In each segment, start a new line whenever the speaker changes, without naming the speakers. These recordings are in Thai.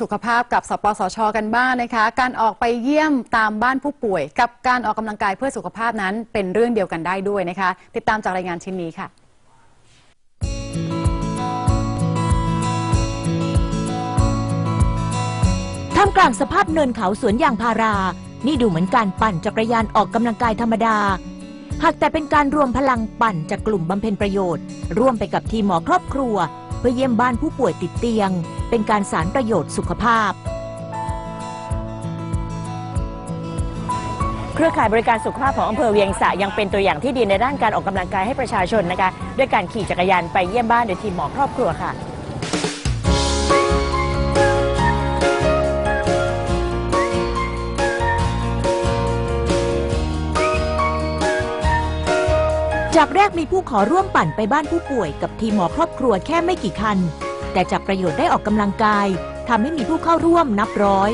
สุขภาพกับสปสช กันบ้างนะคะ การออกไปเยี่ยมตามบ้านผู้ป่วย กับการออกกำลังกายเพื่อสุขภาพนั้นเป็นเรื่องเดียวกันได้ด้วยนะคะ ติดตามจากรายงานชิ้นนี้ค่ะ
ท่ามกลางสภาพเนินเขาสวนยางพารา นี่ดูเหมือนการปั่นจักรยานออกกำลังกายธรรมดา หากแต่เป็นการรวมพลังปั่นจากกลุ่มบำเพ็ญประโยชน์ ร่วมไปกับทีมหมอครอบครัว เพื่อเยี่ยมบ้านผู้ป่วยติดเตียง เป็นการสารประโยชน์สุขภาพ
เครือข่ายบริการสุขภาพของอำเภอเวียงสะยังเป็นตัวอย่างที่ดีในด้านการออกกำลังกายให้ประชาชนนะคะ ด้วยการขี่จักรยานไปเยี่ยมบ้านโดยทีมหมอครอบครัวค่ะ
จากแรกมีผู้ขอร่วมปั่นไปบ้านผู้ป่วยกับทีมหมอครอบครัวแค่ไม่กี่คัน แต่จากประโยชน์ได้ออกกำลังกายทำให้มีผู้เข้าร่วมนับร้อย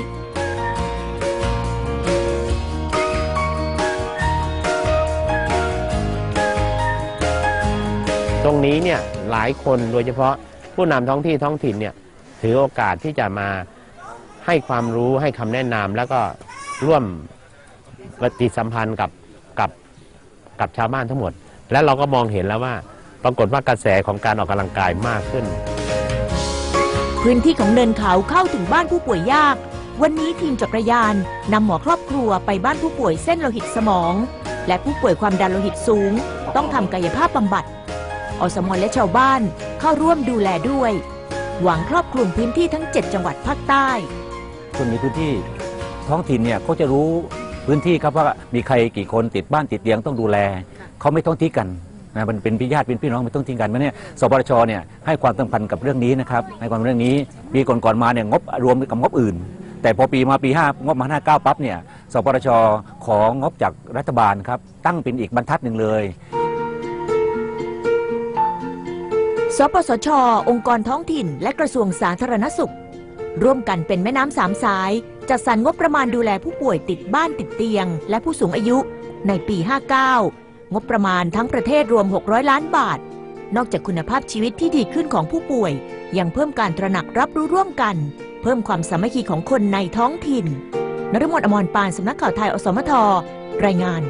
ตรงนี้เนี่ยหลายคนโดยเฉพาะผู้นำท้องที่ท้องถิ่นเนี่ยถือโอกาสที่จะมาให้ความรู้ให้คำแนะนำแล้วก็ร่วมปฏิสัมพันธ์กับกับกับชาวบ้านทั้งหมด และเราก็มองเห็นแล้วว่า ปรากฏว่ากระแสของการออกกำลังกายมากขึ้น
พื้นที่ของเนินเขาเข้าถึงบ้านผู้ป่วยยาก วันนี้ทีมจักรยานนำหมอครอบครัวไปบ้านผู้ป่วยเส้นโลหิตสมอง และผู้ป่วยความดันโลหิตสูง ต้องทำกายภาพบำบัด อสมและชาวบ้านเข้าร่วมดูแลด้วย หวังครอบคลุมพื้นที่ทั้ง 7 จังหวัดภาคใต้
คนในพื้นที่ท้องถิ่นเนี่ยเขาจะรู้พื้นที่ครับว่ามีใครกี่คนติดบ้านติดเตียงต้องดูแลเขาไม่ต้องทิ้งกัน นะมันเป็นพี่ญาติเป็นพี่น้องไม่ต้องทิ้งกันเพราะเนี่ยสปชเนี่ยให้ความสำคัญกับเรื่องนี้นะครับให้ความเรื่องนี้ปีก่อนๆมาเนี่ยงบรวมกับงบอื่น แต่พอปีมาปี5งบมา59ปั๊บเนี่ยสปชของงบจากรัฐบาลครับตั้งเป็นอีกบรรทัดหนึ่งเลย
สปสช องค์กรท้องถิ่น และกระทรวงสาธารณสุข ร่วมกันเป็นแม่น้ำสามสาย จัดสรรงบประมาณดูแลผู้ป่วยติดบ้านติดเตียง และผู้สูงอายุในปี 59 งบประมาณทั้งประเทศรวม 600 ล้านบาท นอกจากคุณภาพชีวิตที่ดีขึ้นของผู้ป่วย ยังเพิ่มการตระหนักรับรู้ร่วมกัน เพิ่มความสามัคคีของคนในท้องถิ่น นรมนอมรปานสำนักข่าวไทยอสมทรายงาน